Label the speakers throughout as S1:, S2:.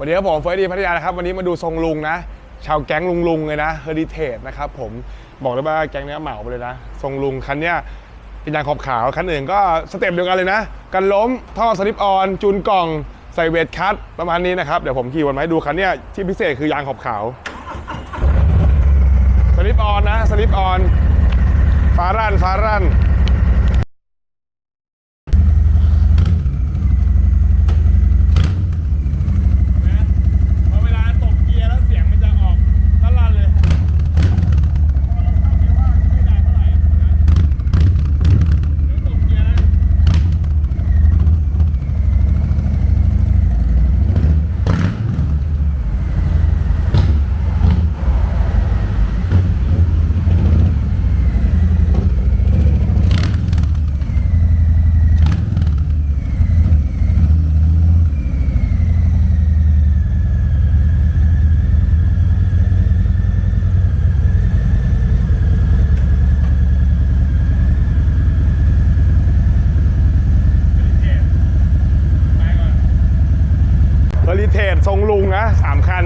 S1: วันนี้ครับผมเฟิร์สดีพัทยานะครับวันนี้มาดูทรงลุงนะ ชาวแก๊งลุงลุงเลยนะเฮอริเทจนะครับผมบอกเลยว่าแก๊งเนี้ยเหมาไปเลยนะ ทรงลุงคันเนี้ยเป็นยางขอบขาวคันอื่นก็สเต็ปเดียวกันเลยนะ กันล้มท่อสลิปออน จูนกล่องใส่เวทคัตประมาณนี้นะครับ เดี๋ยวผมขี่วันมาให้ดูคันเนี้ยที่พิเศษคือยางขอบขาวสลิปออนนะสลิปออนฟารันฟารั่น พอเวลาตกเกียร์แล้วเสียงมันจะออกลั่นๆเลยไม่นานเท่าไหร่นะเดี๋ยวตกเกียร์นะ เทจทรงลุงนะสามคัน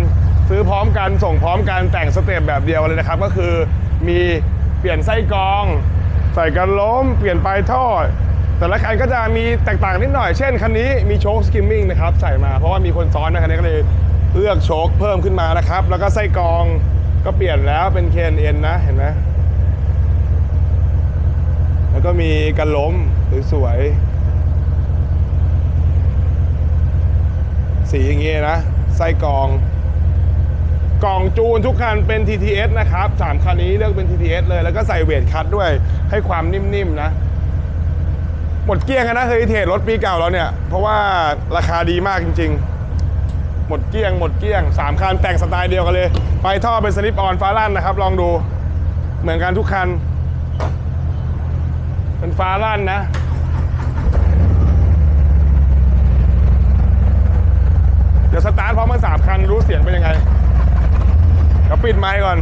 S1: ซื้อพร้อมกันส่งพร้อมกันแต่งสเต็ปแบบเดียวเลยนะครับ ก็คือมีเปลี่ยนไส้กรอง ใส่กันล้ม เปลี่ยนปลายท่อ แต่ละคันก็จะมีแตกต่างนิดหน่อยเช่นคันนี้มีโชคสกิมมิ่งนะครับใส่มาเพราะว่ามีคนซ้อนนะคันนี้ก็เลยเลือกโชคเพิ่มขึ้นมานะครับ แล้วก็ไส้กรองก็เปลี่ยนแล้วเป็น KNN นะเห็นไหมแล้วก็มีกันล้มสวยๆ สีอย่างเงี้ยนะ ไส้กรองกล่องจูนทุกคันเป็น TTS นะครับสามคันนี้เลือกเป็น TTS เลย แล้วก็ใส่เวทคัทด้วยให้ความนิ่มๆนะ หมดเกลี้ยงอะนะเฮอริเทจรถปีเก่าแล้วเนี่ย เพราะว่าราคาดีมากจริง ๆ หมดเกลี้ยง หมดเกลี้ยงสามคันแต่งสไตล์เดียวกันเลย ไปท่อเป็นสลิปออนฟ้าลั่นนะครับ ลองดู เหมือนกันทุกคัน เป็นฟ้าลั่นนะ เดี๋ยวสตาร์ทพร้อมกันสามคันรู้เสียงเป็นยังไงเดี๋ยวปิดไมค์ก่อน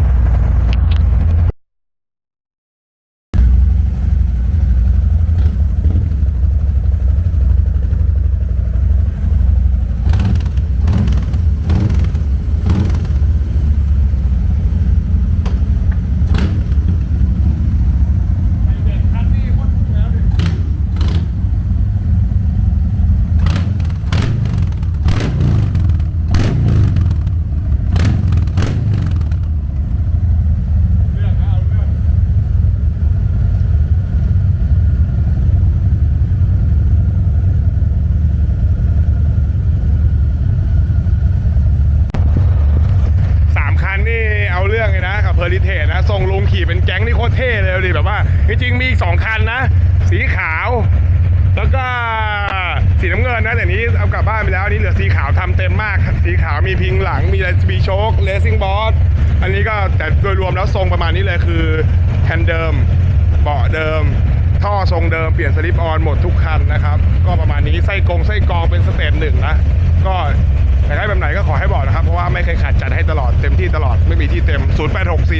S1: เรื่องนะเอาเรื่องสามคันนี่เอาเรื่องเลยนะกับเพอ ร์ลิเทสนะส่งลุงขี่เป็นแก๊งนี่โคตรเท่เลยดิแบบว่า จริงๆมีอีสองคันนะ สีขาว แล้วก็สีน้ำเงินนะแต่นี้เอากลับบ้านไปแล้วนี่เหลือสีขาวทำเต็มมาก สีขาวมีพิงหลังมีมีโชคเลสซิ่งบอสอันนี้ก็แต่โดยรวมแล้วทรงประมาณนี้เลยคือแฮนด์เดิมเบาะเดิม ท่อทรงเดิมเปลี่ยนสลิปออนหมดทุกคันนะครับ ก็ประมาณนี้ไส้กรงไส้กรองเป็นสเตจหนึ่งนะก็อยากได้แบบไหนก็ขอให้บอกนะครับ เพราะว่าไม่เคยขาดจัดให้ตลอดเต็มที่ตลอดไม่มีที่เต็ม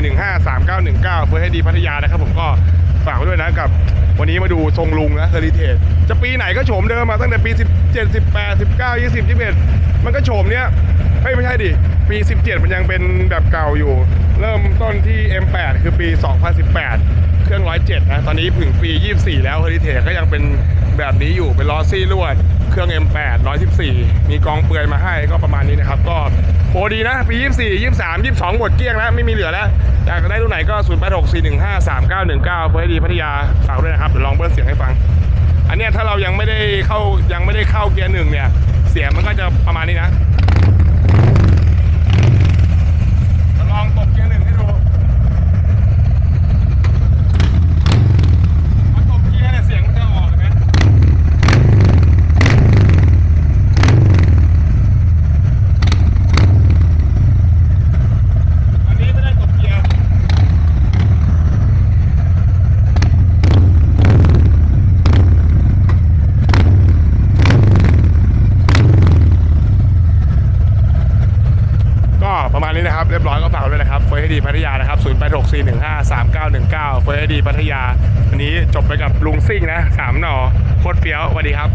S1: 0864153919 เพื่อให้ดีพัทยานะครับ ผมก็ฝากไว้ด้วยนะกับ วันนี้มาดูทรงลุงนะเฮอริเทจจะปีไหนก็โฉมเดิมมาตั้งแต่ปี 17 18 19 20 21 มันก็โฉมเนี้ยเฮ้ยไม่ใช่ดิ ปี 17 มันยังเป็นแบบเก่าอยู่ เริ่มต้นที่ M8 คือปี 2018 เครื่อง107นะตอนนี้ถึงปี 24 แล้วเฮอริเทจก็ยังเป็นแบบนี้อยู่เป็นล้อซี่ลวด เครื่อง M8 114 มีกองเปลือยมาให้ก็ประมาณนี้นะครับ ก็โปรดีนะ ปี 24 23 22 หมดเกลี้ยงแล้ว ไม่มีเหลือแล้ว อยากได้รุ่นไหนก็ 0 8 6 4 1 5 3 9 1 9เพื่อให้ดีพัทยาฝากด้วยนะครับเดี๋ยวลองเบิ้ลเสียงให้ฟัง อันนี้ถ้าเรายังไม่ได้เข้ายังไม่ได้เข้าเกียร์หนึ่งเนี่ยเสียงมันก็จะประมาณนี้นะลองตบเกียร์หนึ่งให้ดูพอตบเกียร์เนี่ยเสียงมันจะออกเห็นไหมอันนี้ไม่ได้ตบเกียร์ ก็ประมาณ นะครับเรียบร้อยก็ฝากไว้ด้วยนะครับเฟย์ดีพัทยานะครับ0 8 6 4 1 5 3 9 1 9เฟย์ดีพัทยาวันนี้จบไปกับลุงซิ่งนะสามหน่อโคตรเฟี้ยวสวัสดีครับ